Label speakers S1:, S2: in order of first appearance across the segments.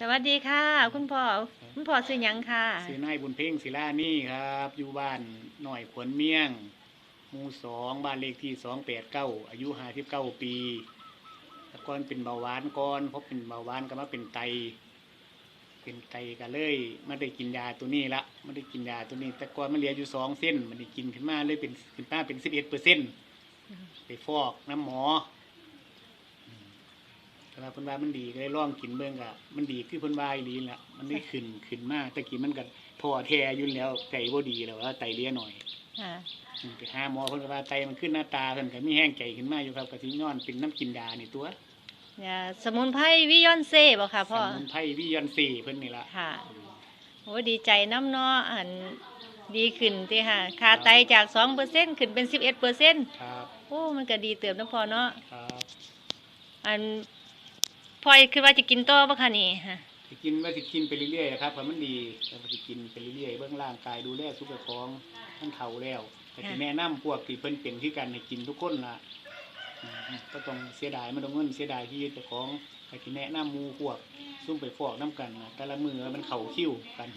S1: สวัสดีค่ะ คุณพ่อคุณพ่อซื้อหยังค่ะ
S2: ซื้อนายบุญเพ่งศิลานี่ครับ อยู่บ้านหน่อยขวนเมี่ยงหมู่สองบ้านเลขที่สองแปดเก้าอายุห้าสิบเก้าปีแต่ก่อนเป็นเบาหวานก่อนเพราะเป็นเบาหวานก็มาเป็นไต เป็นไตก็เลยไม่ได้กินยาตัวนี้ละไม่ได้กินยาตัวนี้ แต่ก่อนมันเหลืออยู่สองเส้น มันได้กินขึ้นมาเลยเป็นขึ้นมาเป็นสิบเอ็ดเปอร์เซ็นต์ไปฟอกน้ำหมอ แต่ว่าเพิ่นว่ามันดีก็เลยลองกินเบิ่งก็มันดีคือเพิ่นว่าอีหลีละมันได้ขึ้นขึ้นมากแต่กี้มันก็ท้อแท้อยู่แล้วไตบ่ดีแล้วว่าไตเหลี้ยหน่อย
S1: ค่ะ
S2: อืมไปหาหมอเพิ่นก็ว่าไตมันขึ้นหน้าตาเพิ่นก็มีแห้งใจขึ้นมาอยู่ครับก็สิย้อนเป็นน้ำกินดานี่ตัว ยา
S1: สมุนไพรวิยอนเซ่บ่ค่ะ
S2: ส
S1: พ่อ
S2: มุนไพรวิยอนซีเพิ่นนี่ละ
S1: ค่ะโอ้ดีใจน้ำเนาะอันดีขึ้นติค่ะค่าไตจากสองเปอร์เซ็นขึ้นเป็นสิบเอ็ดเปอร์เซ็น
S2: ครับ
S1: โอ้มันก็ดีเติมนะพ่อเนาะ
S2: ครับ
S1: อัน พ่อคือว่าจะกินต่อบ่คะนี่ฮะ
S2: สิกินว่าสิกินไปเรื่อยๆครับเพราะมันดีแล้วก็สิกินไปเรื่อยๆเบิ่งร่างกายดูแลสุขภาพมันเฒ่าแล้วก็สิแนะนำพวกที่เพิ่นเป็นคือกันให้กินทุกคนล่ะก็ต้องเสียดายมันต้องเงินเสียดายที่เจ้าของก็สิแนะนำมูพวกซุ่มไปฟอกน้ำกันนะแต่ละมือมันเข้าคิ้วกัน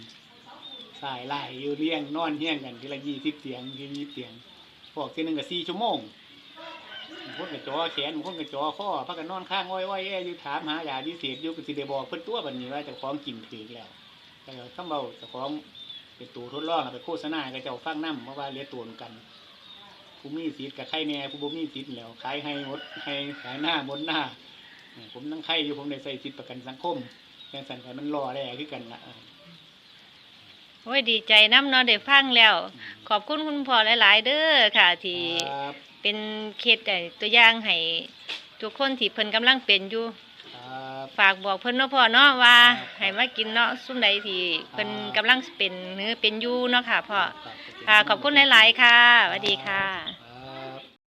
S2: สายไล่อยู่เลี้ยงนอนเฮี้ยงกันทีละ20เตียงที20เตียงฟอกทีหนึงก็4ชั่วโมง บางคนก็จ่อแขนบางคนก็จ่อคอพักกันนอนข้างอ้อยๆแออยู่ถามหาอยาพิเศษอยู่กสิได้บอกเพิ่นตัวบัดนี้ว่าเจ้าของกินถึกแล้วแต่คำเบาเจ้าของเป็นตัวทดลองเอาไปโฆษณาให้เจ้าฟังน้ำเพราะว่าเลียตัวกันผู้มีสิทธิ์กับใครแน่ผู้บ่มีสิทธิ์แล้วขายให้หมดให้ขายหน้าหมดหน้า ผมนั่งไข่อยู่ผมได้ใส่สิทธิ์ประกันสังคมแต่สันกันมันรอได้คือกันละ
S1: โอ้ยดีใจน้ำเนาะได้ฟังแล้ว ขอบคุณคุณพ่อหลาย ๆ เด้อค่ะ ที่
S2: ครับ
S1: เป็นเคสได้ตัวอย่างให้ทุกคนที่เพิ่นกำลังเป็นอยู่
S2: ครับ
S1: ฝากบอกเพิ่นเนาะพ่อเนาะว่า
S2: ครับ
S1: ให้มากินเนาะซุ่มใดที่เพิ่น
S2: ครับ
S1: กำลังเป็นหรือเป็นอยู่เนาะค่ะพ่อ
S2: ครับ
S1: ค่ะขอบคุณหลาย ๆ ค่ะสวัสดีค่ะ